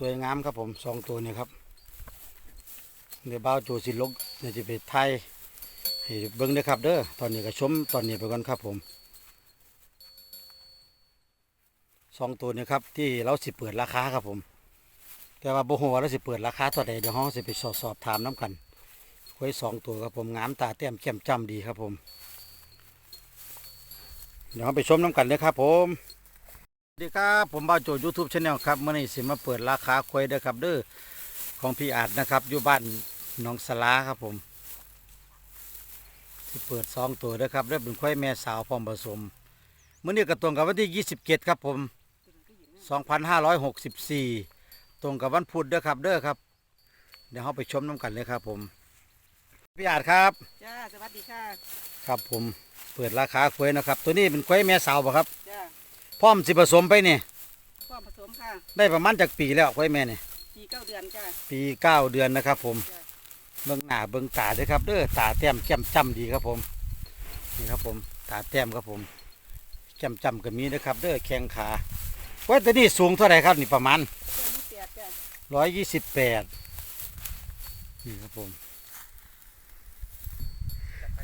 ครับเด้อสวยงามครับผมสองตัวนี่ครับเดี๋ยวบ้าวโจสิลกเดี๋ยวจะไปไทยให้เบิ้งเด้อครับเด้อตอนนี้ก็ชมตอนนี้ไปก่อนครับผมสองตัวนี่ครับที่เราสิเปิดราคาครับผม แต่ว่าบ่ฮู้ว่าเราสิเปิดราคาเท่าใดเดี๋ยวเราสิไปสอบสอบถามน้กันไว้สองตัวครับผมงามตาแต้มแจ่มจ้ำดีครับผม เดี๋ยวไปชมน้ำกันเลยครับผม ดีครับผมบ้าวโจยูทูบชาแนลครับเมื่อนี้สิมาเปิดราคาควายเด้อครับเด้อของพี่อาจนะครับอยู่บ้านหนองสลาครับผมสิเปิดสองตัวเด้อครับเด้อเป็นควายแม่สาวพร้อมผสมเมื่อนี้ก็ตรงกับวันที่ 27 ครับผม 2564 ตรงกับวันพุธเด้อครับเด้อครับ เดี๋ยวเราไปชมน้ำกันเลยครับผม พี่อาจครับจ้าสวัสดีค่ะครับผมเปิดราคาควายนะครับ ตัวนี้เป็นควายแม่สาวป่ะครับจ้า พร้อมสิผสมไปนี่พ่อผสมค่ะ ได้ประมาณจากปีแล้วควายแม่นี่ปีเก้าเดือนจ้าปีเก้าเดือนนะครับ ผมจ้ะเบิ้งหน้าเบิ้งตาด้วยครับเด้อตาแต้มแจ่มจ้ำดีครับผมนี่ครับผมตาแต้มครับผมแจ่มจ้ำก็มีนะครับ เด้อแข้งขาควายตัวนี้สูงเท่าไหร่ครับนี่ประมาณตัวนี้แปดจ้าร้อยยี่สิบแปดนี่ครับผม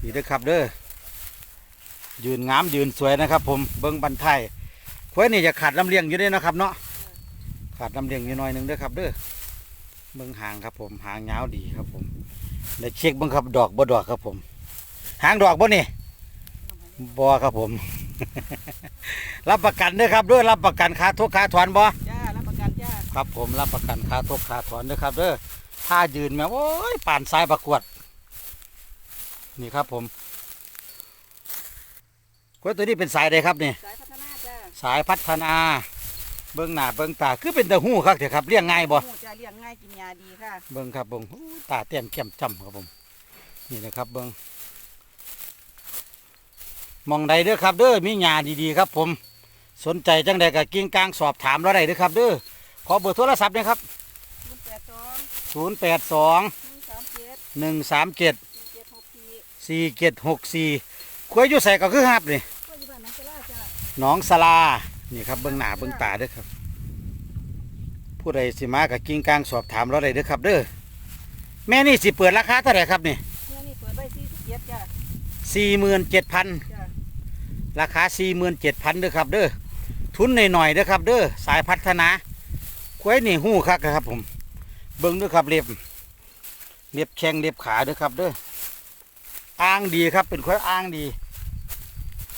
นี่เด้อครับเด้อยืนงามยืนสวยนะครับ ผมเบิ้งบันไทย ควายนี่จะขาดลำเลียงอยู่ด้วยนะครับ เนาะขาดลำเลียงอยู่หน่อยหนึงเด้อครับเด้อเบิ้งหางครับผมหางยาวดีครับผมเดี๋ยวเช็คเบิ้งครับดอกบ่ดอกครับผม หางดอกบ่นี่บ่ครับผม รับประกันเด้อครับเด้อรับประกันค่าทุกค่าถอนบ่จ้ารับประกันจ้าครับผมรับประกันค่าทบค่าถอนนะครับเด้อถ้ายืนแม่โอ้ยป่านสายประกวด นี่ครับผมกล้วยตัวนี้เป็นสายใดครับนี่สายพัฒนาจ้า สายพัฒนา เบิ้งหน้าเบิ้งตาคือเป็นตะหู้ครับเถอะครับเลี้ยงง่ายบ่หมูจ้าเลี้ยงง่ายกินยาดีค่ะเบิ้งครับเบิ้งโอ้ยตาเต้มแก้มจ้ำครับผมนี่นะครับเบิ้งมองใดเด้อครับเด้อมีหญ้าดีๆครับ ผมสนใจจังใดก็กิ้งกลางสอบถามเราได้เด้อครับ เด้อขอเบอร์โทรศัพท์หนะครับศูนย์แปดสอง082หนึ่งสามเจ็ด137สี่เจ็ดหกสี่สี่เจ็ดหกสี่คุยอยู่ใส่ก็คือฮับนี่ น้องสลา นี่ครับเบื้องหน้าเบื้องตาเด้อครับ ผู้ใดสิมากับกิ้งกลางสอบถามเราได้เด้อครับ เด้อแม่นี่สิเปิดราคาเท่าไหร่ครับนี่เนี่ยนี่เปิดไว้สี่สิบเจ็ดจ้าสี่หมื่นเจ็ดพันจ้าราคาสี่หมื่นเจ็ดพันเด้อครับ เด้อทุนหน่อยๆเด้อครับ เด้อสายพัฒนาคุยนี่หู้คักครับ ผม เบิ้งเด้อครับเล็บเล็บแข้งเล็บขาเด้อครับ เด้ออ้างดีครับเป็นควายอ้างดี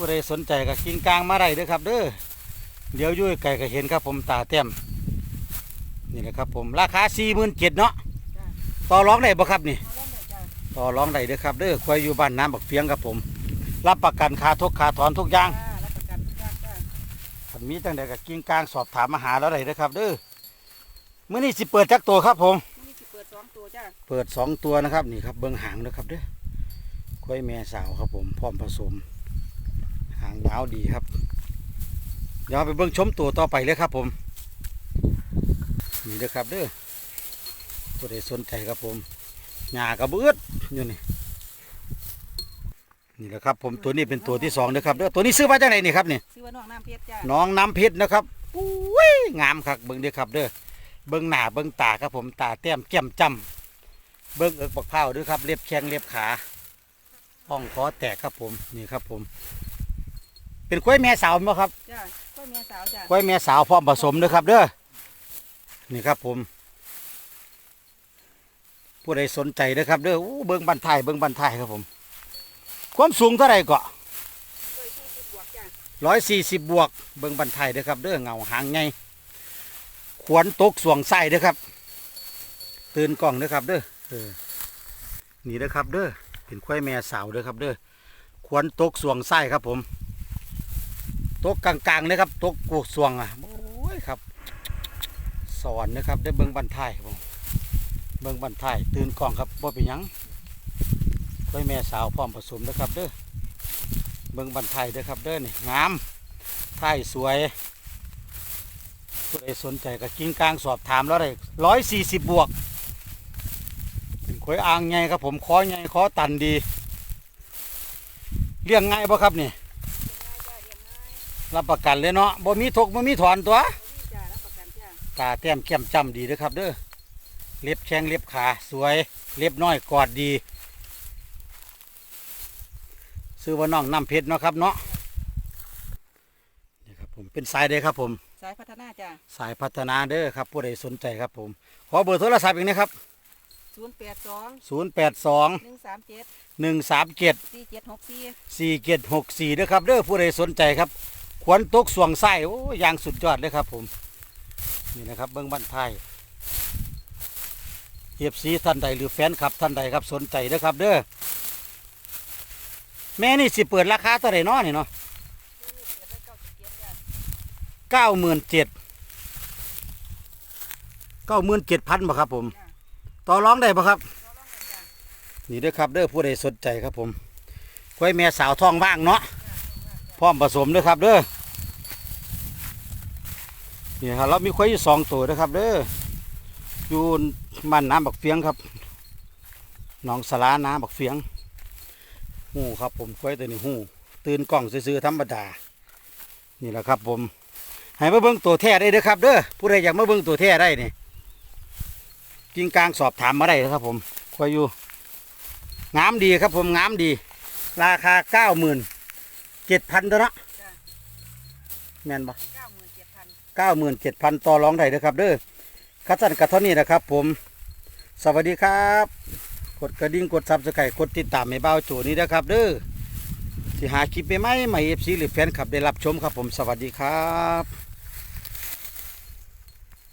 ผู้ใดสนใจก็กิ้งกลางมาได้เด้อครับ เด้อเดี๋ยวอยุ่ยไก่ก็เห็นครับผมตาเต็มนี่แหละครับผมราคาสี่หมื่นเจ็ดเนาะจ้าต่อร้องได้บ่ครับนี่เอาล่องเลยจ้าต่อร้องได้เด้อครับเด้อควายอยู่บ้านน้ำบักเฟียงครับผม รับประกันค่าทุกค่าถอนทุกอย่างจ้ารับประกันทุกอย่างจ้าถ้ามีตั้งแต่กับกิ้งกลางสอบถามมาหาแล้วได้เด้อครับ เด้อมื้อนี้สิเปิดจักตัวครับผมนี่สิเปิดสองตัวจ้าเปิดสองตัวนะครับนี่ครับเบิ้งหางนะครับเด้อควายแม่สาวครับผมพร้อมผสม หางยาวดีครับเดี๋ยวเราไปเบิ้งชมตัวต่อไปเลยครับผม นี่เด้อครับเด้อผู้ใดสนใจครับผมหญ้ากระเบือดอยู่นี่นี่แหละครับผมตัวนี้เป็นตัวที่สองเด้อครับเด้อตัวนี้ซื้อมาจากไหนนี่ครับนี่ซื้อว่าน้องน้ำเพชรจ้าน้องน้ำเพชรนะครับอุ้ยงามครับเบิ้งเด้อครับเด้อเบิ้งหน้าเบิ้งตาครับผมตาแต้มแก้มจ้ำเบิ้งเอิกปักเผาด้วยครับเล็บแข้งเล็บขาห้องคอแตกครับผมนี่ครับผม เป็นกล้วยแม่สาวมั้งครับจ้าก็เมียสาวจ้ากล้วยแม่สาวพร้อมผสมนะครับ เด้อนี่ครับผม ผู้ใดสนใจนะครับเด้ออู้เบิ้งบันทายเบิ้งบันทายครับผม ความสูงเท่าไหร่ก็เคยสี่สิบบวกจ้าร้อยสี่สิบบวก เบิ้งบันไทยเด้อครับเด้อเงาหางไงขวนตกสวงไส้เด้อครับ ตื่นกล่องเด้อครับ เด้อเออนี่เด้อครับ เด้อเป็นควายแม่สาวเด้อครับ เด้อขวนตกสวงไส้ครับผม ตกกลางๆเด้อครับตกกูสวงอะโอ้ยครับ สอนนะครับได้เบิ้งบันไทยผมเบิ้งบันไทยตื่นกล่องครับบ่เป็นยังควายแม่สาวพร้อมผสมเด้อครับเด้อเบิ่งบันไทยเด้อครับเด้อนี่งามไทยสวยผู้ใดสนใจก็กิ้งกลางสอบถามแล้วได้ร้อยสี่สิบบวกเป็นขวยอ่างไงครับผมคอไงคอตันดีเลี้ยงง่ายบ่ครับนี่ รับประกันเลยเนาะบ่มีทกบ่มีถอนตัวนี่จ้ารับประตาแต้มแก้มจ้ำดีเด้อครับเด้อเล็บแข้งเล็บขาสวย เล็บน้อยกอดดี ซื้อว่าน้องน้ำเพชรเนาะครับเนาะนี่ครับผมเป็นสายเด้อครับผม สายพัฒนาจ้าสายพัฒนาเด้อครับผู้ใดสนใจครับผม ขอเบอร์โทรศัพท์อีกนะครับ ศูนย์แปดสอง082 หนึ่งสามเจ็ด137 สี่เจ็ดหกสี่สี่เกตหกสี่เด้อครับเด้อผู้ใดสนใจครับ ขวนตกสวงไส้โอ้ยางสุดยอดเลยครับ ผม นี่นะครับเบิ้องบ้านไทยเอฟซีท่านใดหรือแฟนคลับท่านใดครับสนใจเด้อครับ เด้อแม่นี่สิเปิดราคาเท่าไหร่น้อนี่เนาะเก้าสิบเก้าหมื่นเจ็ดเก้าหมื่นเจ็ดพันบ่ครับ ผม ต่อร้องได้บ่ครับ นี่เด้อครับเด้อผู้ใดสนใจครับผมกล้วยแม่สาวท้องว่างเนาะพร้อมผสมด้อครับเด้อ นี่ครับเรามีควายอยู่สองตัวนะครับเด้ออยู่มันน้ำบักเฟียงครับหนองสลาน้ำบักเฟียง หูครับผมควายตัวนี้หูตื่นกล่องซื้อธรรมดา นี่แหละครับผมให้มาเบิ้งตัวแท้ได้เด้อครับเด้อผู้ใดอยากมาเบิ้งตัวแท้ได้นี่กิงกลางสอบถามมาได้นะครับ ผมควายอยู่งามดีครับผมงามดี ราคาเก้าหมื่นเจ็ดพันตัวนะแมนปะ 97,000ต่อรองได้เด้อครับเด้อคัดสันกัรเท่อนี้นะครับ ผม สวัสดีครับ กดกระดิ่งกดซับสไครต์กดติดตามให้เบ้าโจนี้นะครับ เด้อที่หาคลิปไปไหมใหม่เอฟซีหรือแฟนคลับได้รับชมครับผมสวัสดีครับ